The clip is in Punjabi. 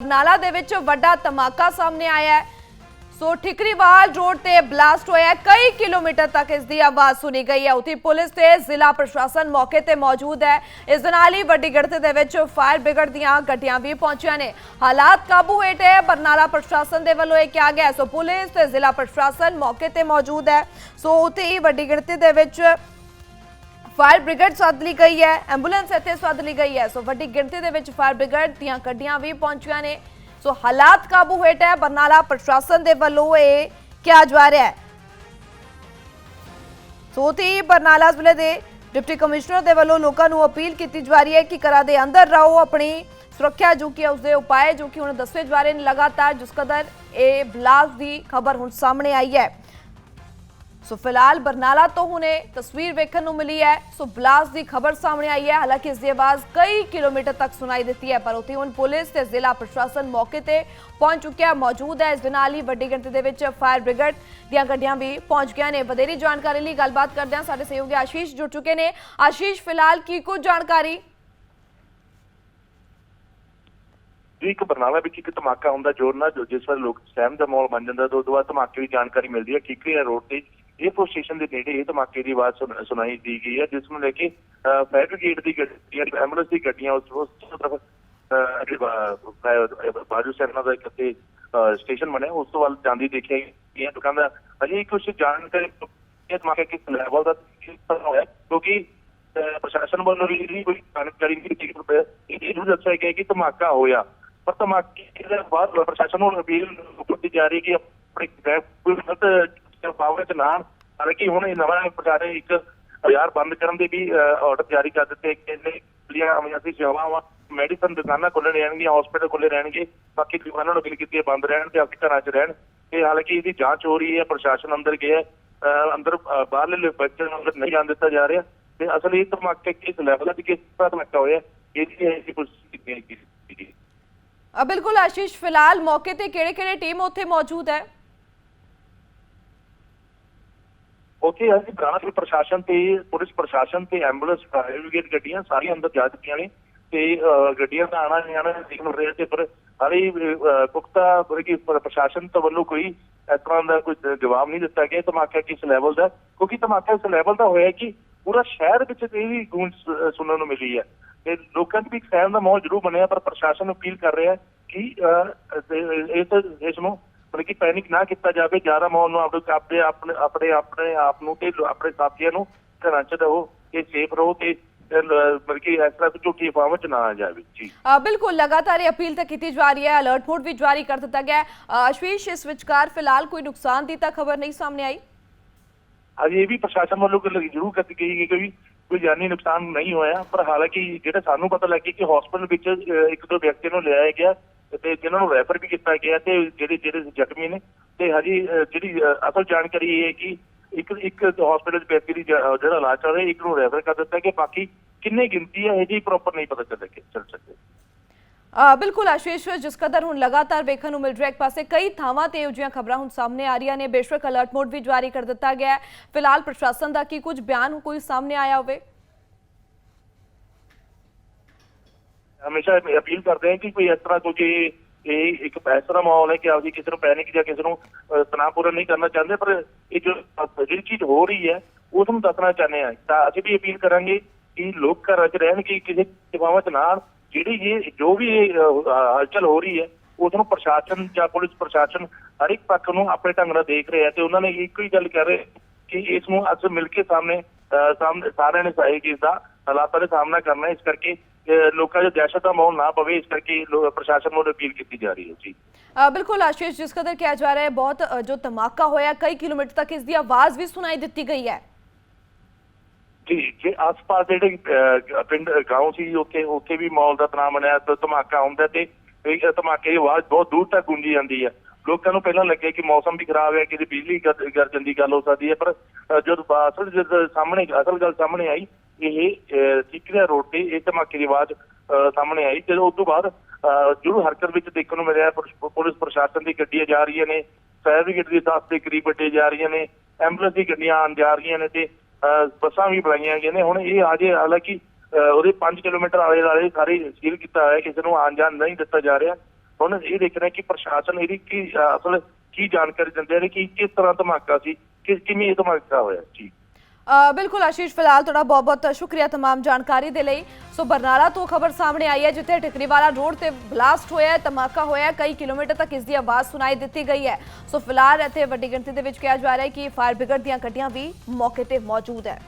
ਨਾਲਾ ਦੇ ਵਿੱਚ ਵੱਡਾ ਧਮਾਕਾ ਸਾਹਮਣੇ ਆਇਆ ਹੈ। ਸੋ ਠਿਕਰੀਵਾਲ ਰੋਡ ਤੇ ਬਲਾਸਟ ਹੋਇਆ ਕਈ ਕਿਲੋਮੀਟਰ ਤੱਕ ਇਸ ਦੀ ਆਵਾਜ਼ ਸੁਣੀ ਗਈ ਹੈ। ਉਥੇ ਪੁਲਿਸ ਤੇ ਜ਼ਿਲ੍ਹਾ ਪ੍ਰਸ਼ਾਸਨ ਮੌਕੇ ਤੇ ਮੌਜੂਦ ਹੈ। ਇਸ ਦੇ ਨਾਲ ਹੀ ਵੱਡੀ ਗਿਣਤੀ ਦੇ ਵਿੱਚ ਫਾਇਰ ਬ੍ਰਿਗੇਡ ਦੀਆਂ ਗੱਡੀਆਂ ਵੀ ਪਹੁੰਚੀਆਂ ਨੇ। ਹਾਲਾਤ ਕਾਬੂ ਹੇਠ ਹੈ। ਬਰਨਾਲਾ ਪ੍ਰਸ਼ਾਸਨ ਦੇ ਵੱਲੋਂ ਇਹ ਕਿਹਾ ਗਿਆ ਸੋ ਪੁਲਿਸ ਤੇ ਜ਼ਿਲ੍ਹਾ ਪ੍ਰਸ਼ਾਸਨ ਮੌਕੇ ਤੇ ਮੌਜੂਦ ਹੈ। ਸੋ ਉਥੇ ਹੀ ਵੱਡੀ ਗਿਣਤੀ ਦੇ ਵਿੱਚ ਫਾਇਰ ਬ੍ਰਿਗੇਡ ਸੱਦ ਲਈ ਗਈ ਹੈ, ਐਂਬੂਲੈਂਸ ਇੱਥੇ ਸੱਦ ਲਈ ਗਈ ਹੈ। ਸੋ ਵੱਡੀ ਗਿਣਤੀ ਦੇ ਵਿੱਚ ਫਾਇਰ ਬ੍ਰਿਗੇਡ ਦੀਆਂ ਗੱਡੀਆਂ ਵੀ ਪਹੁੰਚੀਆਂ ਨੇ। ਸੋ ਹਾਲਾਤ ਕਾਬੂ ਹੇਠ ਹੈ, ਬਰਨਾਲਾ ਪ੍ਰਸ਼ਾਸਨ ਦੇ ਵੱਲੋਂ ਇਹ ਕਿਹਾ ਜਾ ਰਿਹਾ ਹੈ। ਸੋਤੀ ਬਰਨਾਲਾ ਜ਼ਿਲ੍ਹੇ ਦੇ ਡਿਪਟੀ ਕਮਿਸ਼ਨਰ ਦੇ ਵੱਲੋਂ ਲੋਕਾਂ ਨੂੰ ਅਪੀਲ ਕੀਤੀ ਜਾ ਰਹੀ ਹੈ ਕਿ ਘਰਾਂ ਦੇ ਅੰਦਰ ਰਹੋ, ਆਪਣੀ ਸੁਰੱਖਿਆ ਜੋ ਕਿ ਉਸਦੇ ਉਪਾਅ ਜੋ ਕਿ ਹੁਣ ਦੱਸੇ ਜਾ ਰਹੇ ਨੇ ਲਗਾਤਾਰ, ਜਿਸ ਕਦਰ ਇਹ ਬਲਾਸਟ ਦੀ ਖਬਰ ਹੁਣ ਸਾਹਮਣੇ ਆਈ ਹੈ। ਸੋ ਫਿਲਹਾਲ ਬਰਨਾਲਾ ਤੋਂ ਹੁਣੇ ਤਸਵੀਰ ਵੇਖਣ ਨੂੰ ਮਿਲੀ ਹੈ। ਸੋ ਬਲਾਸਟ ਦੀ ਖਬਰ ਸਾਹਮਣੇ ਆਈ ਹੈ। ਹਾਲਾਂਕਿ ਇਸ ਦੀ ਆਵਾਜ਼ ਕਈ ਕਿਲੋਮੀਟਰ ਤੱਕ ਸੁਣਾਈ ਦਿੱਤੀ ਹੈ, ਪਰ ਉੱਥੇ ਹੁਣ ਪੁਲਿਸ ਤੇ ਜ਼ਿਲ੍ਹਾ ਪ੍ਰਸ਼ਾਸਨ ਮੌਕੇ ਤੇ ਪਹੁੰਚ ਚੁੱਕਿਆ ਮੌਜੂਦ ਹੈ। ਇਸ ਦੇ ਨਾਲ ਹੀ ਵੱਡੀ ਗਿਣਤੀ ਦੇ ਵਿੱਚ ਫਾਇਰ ਬ੍ਰਿਗੇਡ ਦੀਆਂ ਗੱਡੀਆਂ ਵੀ ਪਹੁੰਚ ਗਈਆਂ ਨੇ। ਵਧੇਰੀ ਜਾਣਕਾਰੀ ਲਈ ਗੱਲਬਾਤ ਕਰਦੇ ਹਾਂ। ਸਾਡੇ ਸਹਿਯੋਗੀ ਆਸ਼ੀਸ਼ ਜੁੜ ਚੁੱਕੇ ਨੇ। ਆਸ਼ੀਸ਼, ਫਿਲਹਾਲ ਕੀ ਕੁਝ ਜਾਣਕਾਰੀ? ਜੀ, ਇੱਕ ਬਰਨਾਲਾ ਵਿੱਚ ਇੱਕ ਧਮਾਕਾ ਹੁੰਦਾ ਜ਼ੋਰ ਨਾਲ, ਜੋ ਜਿਸ ਵੇਲੇ ਲੋਕ ਸਹਿਮ ਦਾ ਮਾਹੌਲ ਬਣ ਜਾਂਦਾ, ਤਾਂ ਬਾਅਦ ਧਮਾਕੇ ਦੀ ਜਾਣਕਾਰੀ ਮਿਲਦੀ ਹੈ। ਕਿਕਰੀਆ ਰੋਡ ਤੇ ਏਅਰਪੋਰਟ ਸਟੇਸ਼ਨ ਦੇ ਨੇੜੇ ਇਹ ਧਮਾਕੇ ਦੀ ਆਵਾਜ਼ ਸੁਣਾਈ ਦੀ ਗਈ ਹੈ, ਜਿਸ ਨੂੰ ਲੈ ਕੇ ਫਾਇਰ ਬ੍ਰਿਗੇਡ ਦੀ ਗੱਡੀਆਂ, ਐਂਬੂਲੈਂਸ ਦੀ ਗੱਡੀਆਂ ਉਸ ਉਸ ਤਰਫ ਬਾਜੂ ਸੈਨਾ ਦਾ ਇੱਕ ਤੇ ਸਟੇਸ਼ਨ ਬਣਿਆ। ਉਸ ਤੋਂ ਵੱਲ ਜਾਂਦੀ ਦੇਖਿਆ ਗਿਆ ਦੁਕਾਨ ਅਜੇ ਕੁਝ ਜਾਣਕਾਰੀ ਇਹ ਧਮਾਕਾ ਕਿਸ ਲੈਵਲ ਦਾ ਹੋਇਆ? ਕਿਉਂਕਿ ਪ੍ਰਸ਼ਾਸਨ ਵੱਲੋਂ ਵੀ ਜਿਹੜੀ ਕੋਈ ਜਾਣਕਾਰੀ ਨਹੀਂ ਦਿੱਤੀ ਗਈ। ਇਹ ਨੂੰ ਦੱਸਿਆ ਗਿਆ ਕਿ ਧਮਾਕਾ ਹੋਇਆ। ਪਰ ਧਮਾਕੇ ਦੇ ਬਾਅਦ ਪ੍ਰਸ਼ਾਸਨ ਨੂੰ ਅਪੀਲ ਕੀਤੀ ਜਾ ਰਹੀ ਕਿ ਆਪਣੀ ਕੋਈ ਗਲਤ ਪਾਵਰ ਚ ਹਾਲਾਂਕਿ ਹੁਣ ਇਹ ਨਵਾਂ ਪ੍ਰਸ਼ਾਸਨ ਇੱਕ ਬਾਜ਼ਾਰ ਬੰਦ ਕਰਨ ਦੇ ਵੀ ਆਰਡਰ ਜਾਰੀ ਕਰ ਦਿੱਤੇ ਕਿ ਇਹਨੇ ਅਮਿਆਸੀ ਸੇਵਾਵਾਂ ਮੈਡੀਸਨ ਦੁਕਾਨਾਂ ਖੁੱਲ੍ਹ ਰਹਿਣਗੀਆਂ ਹਸਪੀਟਲ ਖੁੱਲ੍ਹੇ ਰਹਿਣਗੇ, ਬਾਕੀ ਦੁਕਾਨਾਂ ਨੂੰ ਅਪੀਲ ਕੀਤੀ ਬੰਦ ਰਹਿਣ ਤੇ ਆਪਣੇ ਘਰਾਂ 'ਚ ਰਹਿਣ। ਤੇ ਹਾਲਾਂਕਿ ਇਹਦੀ ਜਾਂਚ ਹੋ ਰਹੀ ਹੈ, ਪ੍ਰਸ਼ਾਸਨ ਅੰਦਰ ਗਿਆ ਅੰਦਰ ਬਾਹਰਲੇ ਬੱਚਿਆਂ ਨੂੰ ਅੰਦਰ ਨਹੀਂ ਜਾਣ ਦਿੱਤਾ ਜਾ ਰਿਹਾ। ਤੇ ਅਸਲ ਇਹ ਧਮਾਕੇ ਕਿਸ ਲੈਵਲ ਤੇ ਕਿਸ ਤਰ੍ਹਾਂ ਧਮਾਕਾ ਹੋਇਆ ਇਹਦੀ ਅਸੀਂ ਪੁੱਛ ਕੀਤੀ ਹੈ ਬਿਲਕੁਲ ਆਸ਼ੀਸ਼, ਫਿਲਹਾਲ ਮੌਕੇ ਤੇ ਕਿਹੜੇ-ਕਿਹੜੇ ਟੀਮ ਉੱਥੇ ਮੌਜੂਦ ਹੈ? ਉੱਥੇ ਅਸੀਂ ਬਰਾਣਾ ਸਿਵਲ ਪ੍ਰਸ਼ਾਸਨ ਤੇ ਪੁਲਿਸ ਪ੍ਰਸ਼ਾਸਨ ਤੇ ਐਂਬੂਲੈਂਸ ਫਾਇਰ ਬ੍ਰਿਗੇਡ ਗੱਡੀਆਂ ਸਾਰੀਆਂ ਅੰਦਰ ਜਾ ਚੁੱਕੀਆਂ ਨੇ ਤੇ ਗੱਡੀਆਂ ਦਾ ਆਣਾ ਜਾਣਾ ਦੇਖਣ ਰਹੇ ਤੇ ਪਰ ਹਾਲੇ ਪੁਖਤਾ ਕਿ ਪ੍ਰਸ਼ਾਸਨ ਤੋਂ ਵੱਲੋਂ ਕੋਈ ਇਸ ਤਰ੍ਹਾਂ ਦਾ ਕੋਈ ਜਵਾਬ ਨਹੀਂ ਦਿੱਤਾ ਗਿਆ। ਧਮਾਕਾ ਕਿਸ ਲੈਵਲ ਦਾ? ਕਿਉਂਕਿ ਧਮਾਕਾ ਇਸ ਲੈਵਲ ਦਾ ਹੋਇਆ ਕਿ ਪੂਰਾ ਸ਼ਹਿਰ ਵਿੱਚ ਇਹ ਵੀ ਗੂੰਜ ਸੁਣਨ ਨੂੰ ਮਿਲੀ ਹੈ ਤੇ ਲੋਕਾਂ 'ਚ ਵੀ ਇੱਕ ਸਹਿਮ ਦਾ ਮਾਹੌਲ ਜ਼ਰੂਰ ਬਣਿਆ ਪਰ ਪ੍ਰਸ਼ਾਸਨ ਅਪੀਲ ਕਰ ਰਿਹਾ ਕਿ ਅਹ, ਤੇ ਇਸ ਇਸ ਨੂੰ ਮਤਲਬ ਕਿ ਪੈਨਿਕ ਨਾ ਕੀਤਾ ਜਾਵੇ ਜ਼ਿਆਦਾ ਮਾਹੌਲ ਨੂੰ ਆਪਣੇ ਆਪਣੇ ਆਪਣੇ ਆਪਣੇ ਆਪ ਨੂੰ ਤੇ ਆਪਣੇ ਸਾਥੀਆਂ ਨੂੰ ਘਰਾਂ 'ਚ ਰਹੋ ਤੇ ਸੇਫ ਰਹੋ ਤੇ ਅਹ, ਮਤਲਬ ਕਿ ਇਸ ਤਰ੍ਹਾਂ ਦੀ ਝੂਠੀ ਅਫਵਾਹਾਂ 'ਚ ਨਾ ਆ ਜਾਵੇ। ਜੀ। ਅ, ਬਿਲਕੁਲ ਲਗਾਤਾਰ ਇਹ ਅਪੀਲ ਤਾਂ ਕੀਤੀ ਜਾ ਰਹੀ ਹੈ ਅਲਰਟ ਮੋਡ ਵੀ ਜਾਰੀ ਕਰ ਦਿੱਤਾ ਗਿਆ ਹੈ। ਅ, ਆਸ਼ੀਸ਼ ਇਸ ਵਿਚਕਾਰ ਫਿਲਹਾਲ ਕੋਈ ਨੁਕਸਾਨ ਦੀ ਤਾਂ ਖਬਰ ਨਹੀਂ ਸਾਹਮਣੇ ਆਈ? ਅਜੇ ਇਹ ਵੀ ਪ੍ਰਸ਼ਾਸਨ ਵੱਲੋਂ ਜ਼ਰੂਰ ਕੀਤੀ ਗਈ ਕਿ ਵੀ ਕੋਈ ਜਾਨੀ ਨੁਕਸਾਨ ਨਹੀਂ ਹੋਇਆ ਪਰ ਹਾਲਾਂਕਿ ਜਿਹੜਾ ਸਾਨੂੰ ਪਤਾ ਲੱਗਿਆ ਕਿ ਹਸਪੀਟਲ ਵਿੱਚ ਇੱਕ ਦੋ ਵਿਅਕਤੀ ਨੂੰ ਲਿਆਇਆ ਗਿਆ ਤੇ ਜਿਨ੍ਹਾਂ ਨੂੰ ਰੈਫਰ ਵੀ ਕੀਤਾ ਗਿਆ ਤੇ ਜਿਹੜੇ ਜਿਹੜੇ ਜ਼ਖਮੀ ਨੇ ਤੇ ਹਜੀ ਜਿਹੜੀ ਅਸਲ ਜਾਣਕਾਰੀ ਇਹ ਹੈ ਕਿ ਇੱਕ ਇੱਕ ਹਸਪੀਟਲ ਦੇ ਵਿਅਕਤੀ ਦੀ ਜਿਹੜਾ ਇਲਾਜ ਚੱਲ ਰਿਹਾ, ਇੱਕ ਨੂੰ ਰੈਫਰ ਕਰ ਦਿੱਤਾ ਕਿ ਬਾਕੀ ਕਿੰਨੇ ਗਿਣਤੀ ਹੈ, ਇਹ ਜੀ ਪ੍ਰੋਪਰ ਨਹੀਂ ਪਤਾ ਚੱਲ ਸਕੇ ਚੱਲ ਸਕੇ। ਬਿਲਕੁਲ ਆਸ਼ੀਸ਼, ਜਿਸ ਕਦਰ ਹੁਣ ਲਗਾਤਾਰ ਵੇਖਣ ਨੂੰ ਮਿਲ ਰਿਹਾ, ਇੱਕ ਪਾਸੇ ਕਈ ਥਾਵਾਂ ਤੇ ਇਹੋ ਜਿਹੀਆਂ ਖਬਰਾਂ ਹੁਣ ਸਾਹਮਣੇ ਆ ਰਹੀਆਂ ਨੇ, ਬੇਸ਼ੱਕ ਅਲਰਟ ਮੋਡ ਵੀ ਜਾਰੀ ਕਰ ਦਿੱਤਾ ਗਿਆ ਹੈ। ਫਿਲਹਾਲ ਪ੍ਰਸ਼ਾਸਨ ਦਾ ਕੀ ਕੁਝ ਬਿਆਨ ਕੋਈ ਸਾਹਮਣੇ ਆਇਆ ਹੋਵੇ? ਹਮੇਸ਼ਾ ਅਪੀਲ ਕਰਦੇ ਹਾਂ ਕਿ ਕੋਈ ਇਸ ਤਰ੍ਹਾਂ ਕੋਈ ਇਹ ਇੱਕ ਇਸ ਤਰ੍ਹਾਂ ਮਾਹੌਲ ਹੈ ਕਿ ਆਪਦੀ ਕਿਸੇ ਨੂੰ ਪੈਨਿਕ ਜਾਂ ਕਿਸੇ ਨੂੰ ਤਣਾਅਪੂਰਨ ਨਹੀਂ ਕਰਨਾ ਚਾਹੁੰਦੇ, ਪਰ ਇਹ ਜੋ ਜਿਹੜੀ ਚੀਜ਼ ਹੋ ਰਹੀ ਹੈ ਉਸ ਨੂੰ ਦੱਸਣਾ ਚਾਹੁੰਦੇ ਹਾਂ। ਤਾਂ ਅਸੀਂ ਵੀ ਅਪੀਲ ਕਰਾਂਗੇ ਕਿ ਲੋਕ ਘਰਾਂ 'ਚ ਰਹਿਣ ਕਿ ਕਿਸੇ ਸੇਵਾਵਾਂ 'ਚ ਨਾਲ ਜਿਹੜੀ ਇਹ, ਜੋ ਵੀ ਇਹ ਹਲਚਲ ਹੋ ਰਹੀ ਹੈ ਉਸ ਨੂੰ ਪ੍ਰਸ਼ਾਸਨ ਜਾਂ ਪੁਲਿਸ ਪ੍ਰਸ਼ਾਸਨ ਹਰ ਇੱਕ ਪੱਖ ਨੂੰ ਆਪਣੇ ਢੰਗ ਨਾਲ ਦੇਖ ਰਿਹਾ ਤੇ ਉਹਨਾਂ ਨੇ ਇੱਕੋ ਹੀ ਗੱਲ ਕਰ ਰਹੇ ਕਿ ਇਸ ਨੂੰ ਅੱਜ ਮਿਲ ਕੇ ਸਾਹਮਣੇ ਸਾਹਮਣੇ ਸਾਰਿਆਂ ਨੇ ਸਹੀ ਚੀਜ਼ ਦਾ ਹਾਲਾਤਾਂ ਦਾ ਸਾਹਮਣਾ ਕਰਨਾ। ਇਸ ਕਰਕੇ ਲੋਕਾਂ 'ਚ ਦਹਿਸ਼ਤ ਦਾ ਮਾਹੌਲ ਨਾ ਪਵੇ। ਇਸ ਕਰਕੇ ਪ੍ਰਸ਼ਾਸਨ ਨੂੰ ਅਪੀਲ ਕੀਤੀ ਜਾ ਰਹੀ ਹੈ। ਜੀ। ਬਿਲਕੁਲ ਆਸ਼ੀਸ਼ ਜਿਸ ਕਦਰ ਕਿਹਾ ਜਾ ਰਿਹਾ ਹੈ ਬਹੁਤ ਜੋ ਧਮਾਕਾ ਹੋਇਆ ਕਈ ਕਿਲੋਮੀਟਰ ਤੱਕ ਇਸ ਦੀ ਆਵਾਜ਼ ਵੀ ਸੁਣਾਈ ਦਿੱਤੀ ਗਈ ਹੈ। ਜੀ ਜੇ ਆਸ-ਪਾਸ ਜਿਹੜੇ ਪਿੰਡ ਗਾਉਂ ਸੀ ਉੱਥੇ ਉੱਥੇ ਵੀ ਮਾਹੌਲ ਦਾ ਤਣਾਅ ਬਣਿਆ ਤੇ ਧਮਾਕਾ ਹੁੰਦਾ ਤੇ ਇਹ ਧਮਾਕੇ ਦੀ ਆਵਾਜ਼ ਬਹੁਤ ਦੂਰ ਤੱਕ ਗੂੰਜੀ ਜਾਂਦੀ ਹੈ। ਲੋਕਾਂ ਨੂੰ ਪਹਿਲਾਂ ਲੱਗਿਆ ਕਿ ਮੌਸਮ ਵੀ ਖਰਾਬ ਹੈ ਕਿ ਬਿਜਲੀ ਗਰ- ਗਰਜਣ ਦੀ ਗੱਲ ਹੋ ਸਕਦੀ ਹੈ ਪਰ ਅਹ, ਜਦੋਂ ਅਸਲ ਜਦ ਸਾਹਮਣੇ ਅਸਲ ਗੱਲ ਸਾਹਮਣੇ ਆਈ ਇਹ ਸਿੱਕਰਿਆ ਰੋਡ ਤੇ ਇਹ ਧਮਾਕੇ ਦੀ ਆਵਾਜ਼ ਅਹ, ਸਾਹਮਣੇ ਆਈ ਤੇ ਉਸ ਤੋਂ ਬਾਅਦ ਅਹ, ਜ਼ਰੂਰ ਹਰਕਤ ਵਿੱਚ ਦੇਖਣ ਨੂੰ ਮਿਲਿਆ ਪੁਲਿਸ- ਪ੍ਰਸ਼ਾਸਨ ਦੀ ਗੱਡੀਆਂ ਜਾ ਰਹੀਆਂ ਨੇ ਫਾਇਰ ਬ੍ਰਿਗੇਡ ਦੀ 10 ਦੇ ਕਰੀਬ ਗੱਡੀਆਂ ਜਾ ਰਹੀਆਂ ਨੇ ਐਂਬੂਲੈਂਸ ਦੀ ਗੱਡੀਆਂ ਆਉਣ ਜਾ ਰਹੀਆਂ ਨੇ ਤੇ ਅਹ, ਬੱਸਾਂ ਵੀ ਬੁਲਾਈਆਂ ਗਈਆਂ ਨੇ ਹੁਣ ਇਹ ਅਜੇ ਹਾਲਾਂਕਿ ਅਹ, ਉਹਦੇ 5 ਕਿਲੋਮੀਟਰ ਆਲੇ ਦੁਆਲੇ ਸਾਰੇ ਸੀਲ ਕੀਤਾ ਹੋਇਆ ਕਿਸੇ ਨੂੰ ਆਉਣ ਜਾਣ ਨਹੀਂ ਦਿੱਤਾ ਜਾ ਰਿਹਾ। ਹੁਣ ਇਹ ਦੇਖਣਾ ਕਿ ਪ੍ਰਸ਼ਾਸਨ ਇਹਦੀ ਕੀ ਅਹ, ਅਸਲ ਕੀ ਜਾਣਕਾਰੀ ਦਿੰਦੇ ਨੇ ਕਿ ਕਿਸ ਤਰ੍ਹਾਂ ਧਮਾਕਾ ਸੀ ਕਿ ਕਿਵੇਂ ਇਹ ਧਮਾਕਾ ਹੋਇਆ ਜੀ ਅ, ਬਿਲਕੁਲ ਆਸ਼ੀਸ਼ ਫਿਲਹਾਲ ਤੁਹਾਡਾ ਬਹੁਤ ਬਹੁਤ ਸ਼ੁਕਰੀਆ तमाम ਜਾਣਕਾਰੀ ਦੇ ਲਈ ਸੋ ਬਰਨਾਲਾ ਤੋਂ ਖਬਰ ਸਾਹਮਣੇ ਆਈ ਹੈ ਜਿੱਥੇ ਟਿਕਰੀਵਾਲਾ ਰੋਡ ਤੇ ਬਲਾਸਟ ਹੋਇਆ ਹੈ ਧਮਾਕਾ ਹੋਇਆ ਹੈ ਕਈ ਕਿਲੋਮੀਟਰ ਤੱਕ ਇਸ ਦੀ ਆਵਾਜ਼ ਸੁਣਾਈ ਦਿੱਤੀ ਗਈ ਹੈ ਸੋ ਫਿਲਹਾਲ ਇੱਥੇ ਵੱਡੀ ਗਿਣਤੀ ਦੇ ਵਿੱਚ ਕਿਹਾ ਜਾ ਰਿਹਾ ਹੈ ਕਿ ਫਾਇਰ ਬ੍ਰਿਗੇਡ ਦੀਆਂ ਗੱਡੀਆਂ ਵੀ ਮੌਕੇ ਤੇ ਮੌਜੂਦ ਹੈ